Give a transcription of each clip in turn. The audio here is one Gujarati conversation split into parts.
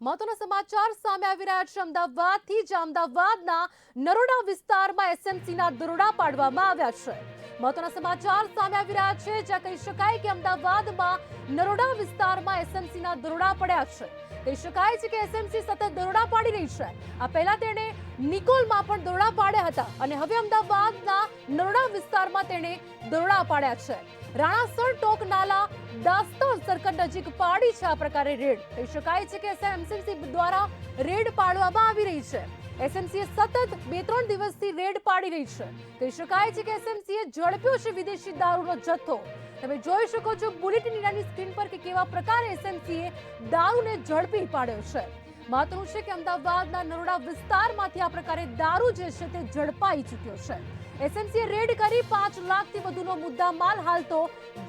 મહત્વના સમાચાર સામે આવી રહ્યા છે. અમદાવાદથી જ અમદાવાદના નરોડા વિસ્તારમાં એસએમસીના દરોડા પાડવામાં આવ્યા છે. મહત્વના સમાચાર સામે આવી રહ્યા છે. જ્યાં કહી શકાય કે અમદાવાદમાં નરોડા વિસ્તારમાં એસએમસીના દરોડા પડ્યા છે. કહી શકાય છે કે એસએમસી સતત દરોડા પાડી રહી છે. આ પહેલા તેણે નિકોલમાં પણ દરોડા પાડ્યા હતા અને હવે અમદાવાદના વિસ્તારમાં તેણે દરોડા પાડ્યા છે. રાણાસર ટોક, નાલા દાસ્તર સર્કલ નજીક પાડી છે આ પ્રકારે રેડ. કહી શકાય છે કે એસએમસીસી દ્વારા રેડ પાડવામાં આવી રહી છે. એસએમસીએ સતત બે ત્રણ દિવસથી રેડ પાડી રહી છે. કહી શકાય છે કે એસએમસીએ ઝડપ્યો છે વિદેશી દારૂનો જથ્થો. તમે જોઈ શકો છો બુલેટિન ઇન્ડિયાની સ્ક્રીન પર કે કેવા પ્રકારે એસએમસીએ દારૂને ઝડપી પાડ્યો છે. મહત્વનું છે કે અમદાવાદના નરોડા વિસ્તારમાંથી આ પ્રકારે દારૂ જે છે તે ઝડપાઈ ચૂક્યો છે. એસએમસીએ રેડ કરી પાંચ લાખથી વધુનો મુદ્દા માલ હાલ તો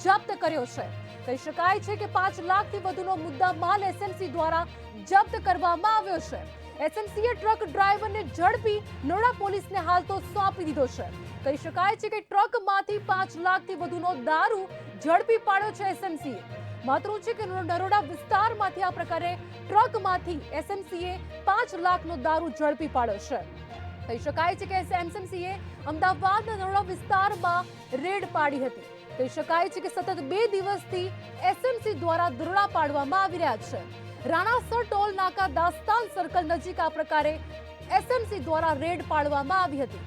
જપ્ત કર્યો છે. કહી શકાય છે કે પાંચ લાખથી વધુનો મુદ્દા માલ એસએમસી દ્વારા જપ્ત કરવામાં આવ્યો છે. એસએમસીએ ટ્રક ડ્રાઈવરને ઝડપી નરોડા પોલીસને હાલ તો સોંપી દીધો છે. કહી શકાય છે કે ટ્રકમાંથી પાંચ લાખથી વધુનો દારૂ ઝડપી પાડ્યો છે એસએમસીએ મહત્વનું છે કે નરોડા વિસ્તારમાંથી આ પ્રકારે ટ્રકમાંથી એસએમસીએ પાંચ લાખનો દારૂ ઝડપી પાડ્યો છે. કહી શકાય છે કે એસએમસીએ અમદાવાદના નરોડા વિસ્તારમાં રેડ પાડી હતી. કહી શકાય છે કે સતત બે દિવસથી એસએમસી દ્વારા દરોડા પાડવામાં આવી રહ્યા છે. રાણાસર ટોલ નાકા દાસ્તાન સર્કલ નજીક આ પ્રકારે એસએમસી દ્વારા રેડ પાડવામાં આવી હતી.